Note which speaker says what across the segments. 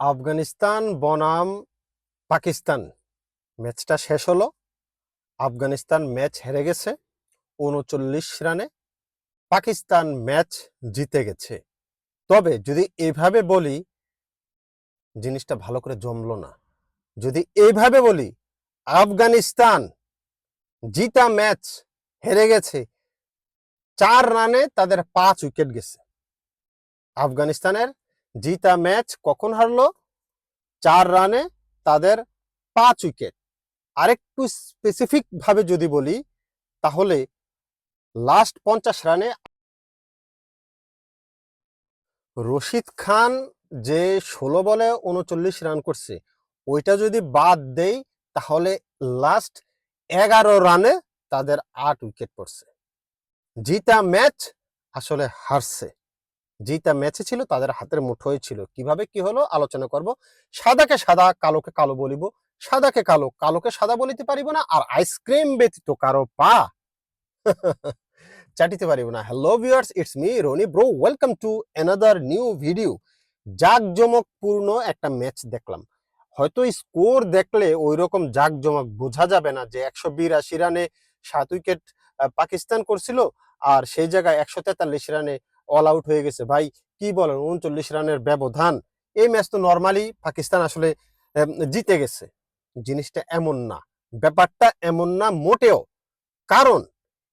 Speaker 1: আফগানিস্তান, বনাম, পাকিস্তান। ম্যাচটা শেষ হলো। আফগানিস্তান ম্যাচ হেরে গেছে। উনচল্লিশ রানে পাকিস্তান ম্যাচ জিতে গেছে। তবে যদি এভাবে বলি, জিনিসটা ভালো করে জমলো না। যদি এইভাবে বলি, আফগানিস্তান জিতা ম্যাচ হেরে গেছে। চার রানে তাদের পাঁচ উইকেট গেছে। আফগানিস্তানের জিতা ম্যাচ কখন হারলো? চার রানে তাদের পাঁচ উইকেট। আরেকটু স্পেসিফিক ভাবে যদি বলি, তাহলে লাস্ট পঞ্চাশ রানে রশিদ খান যে ষোলো বলে উনচল্লিশ রান করছে, ওইটা যদি বাদ দেই, তাহলে লাস্ট এগারো রানে তাদের আট উইকেট পড়ছে। জিতা ম্যাচ আসলে হারছে। জিতা ম্যাচে ছিল তাদের হাতের মুঠোয় ছিল। কীভাবে কি হলো আলোচনা করব। সাদাকে সাদা, কালোকে কালো বলিব। সাদাকে কালো, কালোকে সাদা বলিতে পারিব না। আর আইসক্রিম ব্যতীত কারও পা। চাটিতে পারিব না। Hello viewers it's me Rony bro welcome to another new video জাকজমকপূর্ণ একটা ম্যাচ দেখলাম। হয়তো স্কোর দেখলে ওই রকম জাকজমক বোঝা যাবে না যে একশো বিরাশি রানে সাত উইকেট পাকিস্তান করছিল। আর সেই জায়গায় একশো তেতাল্লিশ রানে অল আউট হয়ে গেছে। ভাই, কি বলেন? উনচল্লিশ রানের ব্যবধান। এই ম্যাচ তো নর্মালি পাকিস্তান আসলে জিতে গেছে। জিনিসটা এমন না। ব্যাপারটা এমন না, মোটেও। কারণ,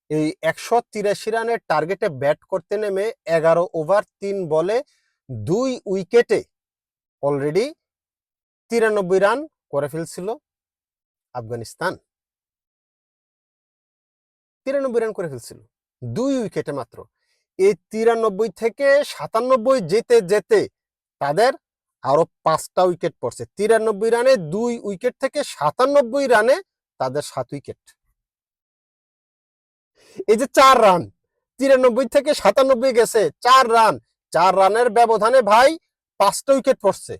Speaker 1: এই একশো তিরাশি রানের টার্গেটে ব্যাট করতে নেমে এগারো ওভার তিন বলে দুই উইকেটে অলরেডি তিরানব্বই রান করে ফেলছিল আফগানিস্তান। তিরানব্বই রান করে ফেলছিল। দুই উইকেটে মাত্র। এই তিরানব্বই থেকে সাতানব্বই যেতে যেতে তাদের আরও পাঁচটা উইকেট পড়ছে। তিরানব্বই রানে দুই উইকেট থেকে সাতানব্বই রানে তাদের সাত উইকেট। এই যে চার রান, তিরানব্বই থেকে সাতানব্বই গেছে, চার রান। চার রানের ব্যবধানে ভাই পাঁচটা উইকেট পড়ছে।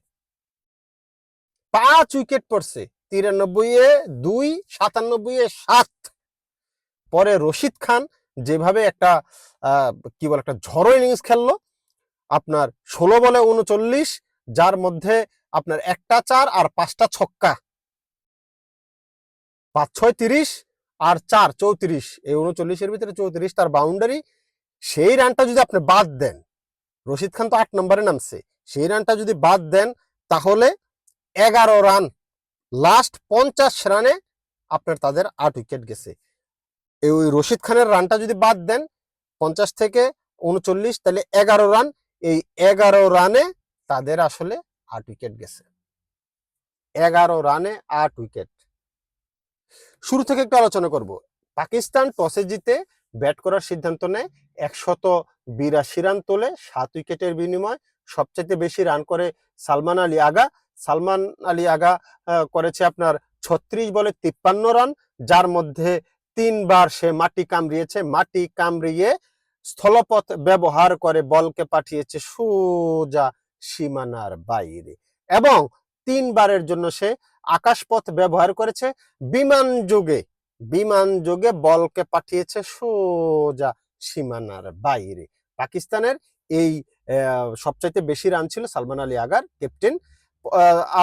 Speaker 1: পাঁচ উইকেট পড়ছে তিরানব্বই এ দুই সাতানব্বই এ সাত। পরে রশিদ খান যেভাবে একটা কি বলে একটা ঝড়ো ইনিংস খেললো, আপনার ষোলো বলে উনচল্লিশ, যার মধ্যে আপনার একটা চার আর পাঁচটা ছক্কা। পাঁচ ছয় তিরিশ আর চার চৌত্রিশ। এই উনচল্লিশের ভিতরে চৌত্রিশ তার বাউন্ডারি সেই রানটা যদি আপনি বাদ দেন, রশিদ খান তো আট নম্বরে নামছে, সেই রানটা যদি বাদ দেন, তাহলে এগারো রান লাস্ট পঞ্চাশ রানে আপনার তাদের আট উইকেট গেছে। এই ওই রশিদ খানের রানটা যদি বাদ দেন, পঞ্চাশ থেকে উনচল্লিশ, তাহলে এগারো রান এই এগারো রানে তাদের আসলে আট উইকেট গেছে। এগারো রানে আট উইকেট শুরু থেকে একটু আলোচনা করব। পাকিস্তান টসে জিতে ব্যাট করার সিদ্ধান্ত নেয় একশত বিরাশি রান তোলে, সাত উইকেটের বিনিময়। সবচেয়ে বেশি রান করে সালমান আলী আগা। সালমান আলী আগা করেছে আপনার ছত্রিশ বলে তিপ্পান্ন রান যার মধ্যে তিনবার সে মাটি কামড়িয়েছে, মাটি কামড়িয়ে স্থলপথ ব্যবহার করে বলকে পাঠিয়েছে সোজা সীমানার বাইরে এবং তিনবারের জন্য সে আকাশপথ ব্যবহার করেছে। বিমান যোগে বিমান যোগে বলকে পাঠিয়েছে সোজা সীমানার বাইরে। পাকিস্তানের এই সবচাইতে বেশি রান ছিল সালমান আলী আগার ক্যাপ্টেন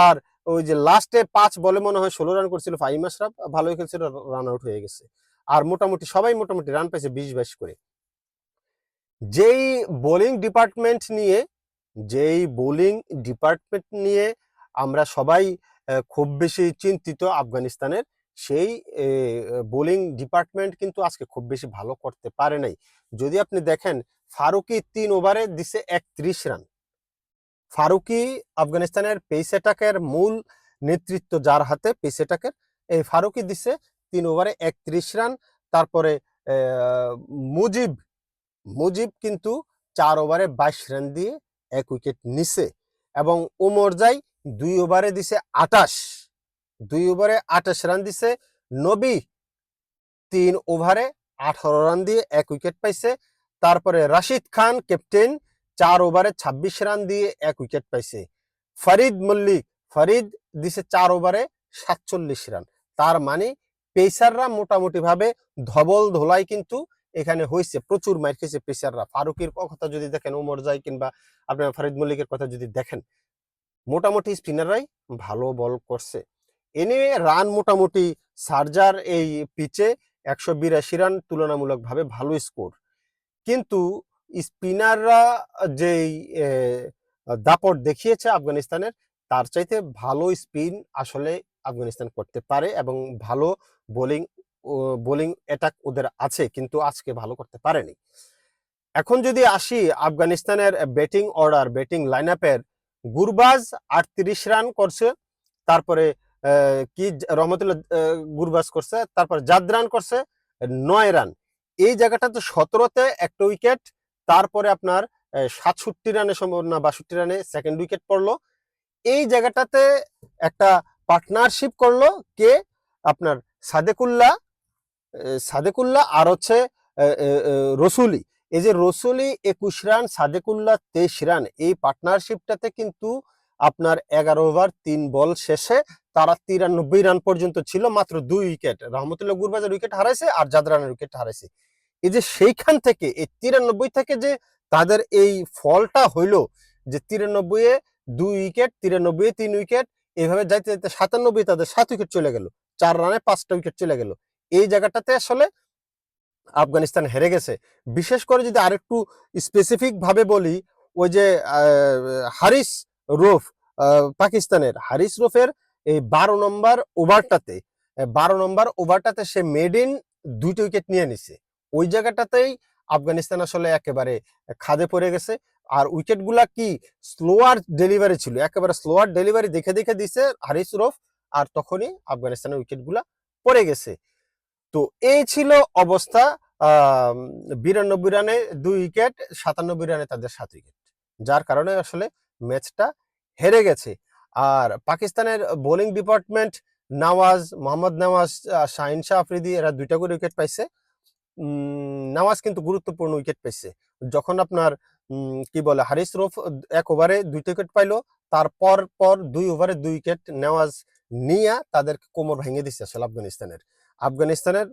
Speaker 1: আর ওই যে লাস্টে পাঁচ বলে মনে হয় ষোলো রান করছিল ফাহিম আশরাফ, ভালোই খেলছিল রান আউট হয়ে গেছে। আর মোটামুটি সবাই মোটামুটি রান পেয়েছে বিশ বাইশ করে। যেই বোলিং ডিপার্টমেন্ট নিয়ে, যেই বোলিং ডিপার্টমেন্ট নিয়ে আমরা সবাই খুব বেশি চিন্তিত আফগানিস্তানের, সেই বোলিং ডিপার্টমেন্ট কিন্তু আজকে খুব বেশি ভালো করতে পারে নাই। যদি আপনি দেখেন, ফারুকি তিন ওভারে দিছে একত্রিশ রান ফারুকি আফগানিস্তানের পেস অ্যাটাকের মূল নেতৃত্ব যার হাতে পেস অ্যাটাকের এই ফারুকি দিছে তিন ওভারে একত্রিশ রান। তারপরে মুজিব মুজিব কিন্তু চার ওভারে বাইশ রান দিয়ে এক উইকেট নিছে এবং ওমর যাই দুই ওভারে দিছে আটাশ। দুই ওভারে আটাশ রান দিছে নবী, তিন ওভারে আঠারো রান দিয়ে এক উইকেট পাইছে। তারপরে রাশিদ খান, ক্যাপ্টেন চার ওভারে ছাব্বিশ রান দিয়ে এক উইকেট পাইছে। ফরিদ মল্লিক, ফরিদ দিছে চার ওভারে সাতচল্লিশ রান। তার মানে পেসাররা মোটামুটি ভাবে ধবল ধোলাই কিন্তু এখানে হয়েছে প্রচুর মার খেয়েছে পেসাররা। ফারুকের কথা যদি দেখেন, ওমর জাই কিংবা আপনার ফরিদ মল্লিকের কথা যদি দেখেন, মোটামুটি স্পিনাররাই ভালো বল করছে। এনিওয়ে রান মোটামুটি সার্জার এই পিচে একশো বিরাশি রান তুলনামূলকভাবে ভালো স্কোর কিন্তু স্পিনাররা যেই দাপট দেখিয়েছে আফগানিস্তানের, তার চাইতে ভালো স্পিন আসলে আফগানিস্তান করতে পারে এবং ভালো বোলিং বোলিং অ্যাটাক ওদের আছে কিন্তু আজকে ভালো করতে পারেনি। এখন যদি আসি আফগানিস্তানের ব্যাটিং অর্ডার, ব্যাটিং লাইন আপের গুরবাজ আটত্রিশ রান করছে, তারপরে কি রহমতুল্লাহ গুরবাজ করছে, তারপর জাদরান করছে নয় রান। এই জায়গাটাতে সতেরোতে একটা উইকেট তারপরে আপনার সাতষট্টি রানে না বাষট্টি রানে সেকেন্ড উইকেট পড়ল। এই জায়গাটাতে একটা পার্টনারশিপ করল কে? আপনার সাদেকুল্লাহ আহ, সাদেকুল্লাহ আর হচ্ছে রসুলি। এই যে রসুলি একুশ রান সাদেকুল্লাহ তেইশ রান এই পার্টনারশিপটাতে কিন্তু আপনার এগারো ওভার তিন বল শেষে তারা তিরানব্বই রান পর্যন্ত ছিল মাত্র দুই উইকেট রহমতুল্লাহ গুরবাজের উইকেট হারাইছে আর জাদরানের উইকেট হারাইছে। এই যে সেইখান থেকে, এই তিরানব্বই থেকে যে তাদের এই ফলটা হইল, যে তিরানব্বই এ দুই উইকেট, তিরানব্বই তিন উইকেট এইভাবে যাইতে যাইতে সাতানব্বই তাদের সাত উইকেট চলে গেল। চার রানে পাঁচটা উইকেট চলে গেল। এই জায়গাটাতে আসলে আফগানিস্তান হেরে গেছে। বিশেষ করে যদি আরেকটু স্পেসিফিক ভাবে বলি, ওই যে হারিস রোফ পাকিস্তানের, হারিস রোফের এই বারো নম্বর ওভারটাতে বারো নম্বর ওভারটাতে সে মেড ইন দুইটা উইকেট নিয়ে নিছে। ওই জায়গাটাতেই আফগানিস্তান আসলে একেবারে খাদে পড়ে গেছে। আর উইকেটগুলা কি স্লোয়ার ডেলিভারি ছিল, একেবারে স্লোয়ার ডেলিভারি দেখে দেখে দিছে হারিস রফ আর তখনই আফগানিস্তানের উইকেটগুলা পড়ে গেছে। তো এই ছিল অবস্থা বিরানব্বই রানে দুই উইকেট, সাতানব্বই রানে তাদের সাত উইকেট, যার কারণে আসলে ম্যাচটা হেরে গেছে। আর পাকিস্তানের বোলিং ডিপার্টমেন্ট নওয়াজ, মোহাম্মদ নওয়াজ শাহিন শাহ আফ্রিদি এরা দুইটা করে উইকেট পাইছে। নওয়াজ কিন্তু গুরুত্বপূর্ণ উইকেট পাইছে যখন আপনার কি বলে, হারিস রফ এক ওভারে দুইটা উইকেট পাইলো, তারপর, পর দুই ওভারে দুই উইকেট নেওয়াজ নিয়ে তাদেরকে কোমর ভেঙে দিচ্ছে আসলে আফগানিস্তানের। আফগানিস্তানের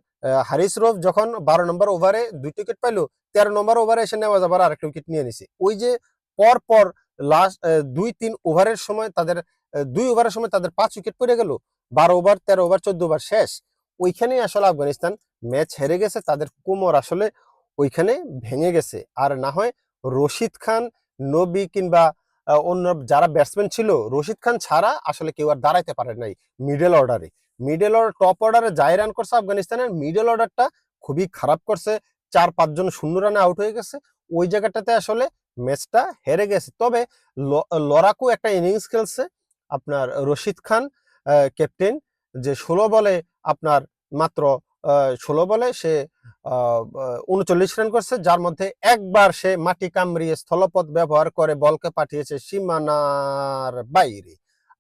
Speaker 1: হারিস রফ যখন বারো নম্বর ওভারে দুই উইকেট পাইলো, তেরো নম্বর ওভারে এসে নেওয়াজ আবার আরেকটা উইকেট নিয়ে নিছে। ওই যে পর পর লাস্ট দুই, তিন ওভারের সময় তাদের দুই ওভারের সময় তাদের পাঁচ উইকেট পড়ে গেল, বারো ওভার তেরো ওভার চোদ্দ ওভার শেষ। ওইখানেই আসলে আফগানিস্তান ম্যাচ হেরে গেছে, তাদের কোমর আসলে ওইখানে ভেঙে গেছে। আর না হয় রশিদ খান, নবী কিংবা অন্য যারা ব্যাটসম্যান ছিল, রশিদ খান ছাড়া আসলে কেউ আর দাঁড়াইতে পারে নাই মিডল অর্ডারে মিডল অর্ডার টপ অর্ডারে যাই রান করছে আফগানিস্তানের মিডল অর্ডারটা খুবই খারাপ করছে। চার পাঁচজন শূন্য রানে আউট হয়ে গেছে। ওই জায়গাটাতে আসলে ম্যাচটা হেরে গেছে। তবে লড়াকু একটা ইনিংস খেলছে আপনার রশিদ খান ক্যাপ্টেন যে ষোলো বলে আপনার মাত্র ষোলো বলে সে উনচল্লিশ রান করছে। যার মধ্যে একবার সে মাটি কামড়িয়ে স্থলপথ ব্যবহার করে বলকে পাঠিয়েছে সীমানার বাইরে।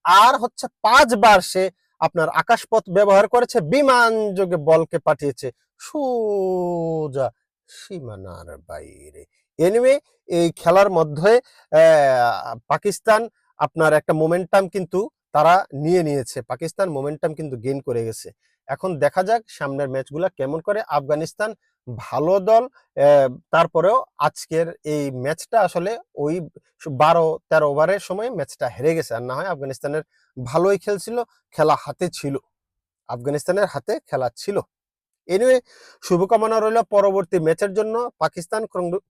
Speaker 1: আর হচ্ছে পাঁচবার সে আপনার আকাশপথ ব্যবহার করেছে, বিমান যোগে বলকে পাঠিয়েছে সোজা সীমানার বাইরে। এনিওয়ে এই খেলার মধ্যে পাকিস্তান আপনার একটা মোমেন্টাম কিন্তু তারা নিয়ে নিয়েছে। পাকিস্তান মোমেন্টাম কিন্তু গেইন করে গেছে। এখন দেখা যাক সামনের ম্যাচগুলা কেমন করে আফগানিস্তান ভালো দল তারপরেও আজকের এই ম্যাচটা আসলে ওই বারো, তেরো ওভারের সময় ম্যাচটা হেরে গেছে। আর না হয় আফগানিস্তানের ভালোই খেলছিল, খেলা হাতে ছিল। আফগানিস্তানের হাতে খেলা ছিল। এনিওয়ে শুভকামনা রইল পরবর্তী ম্যাচের জন্য। পাকিস্তান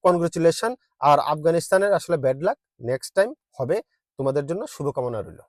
Speaker 1: কনগ্রেচুলেশন আর আফগানিস্তানের আসলে ব্যাড লাক নেক্সট টাইম হবে। তোমাদের জন্য শুভকামনা রইল।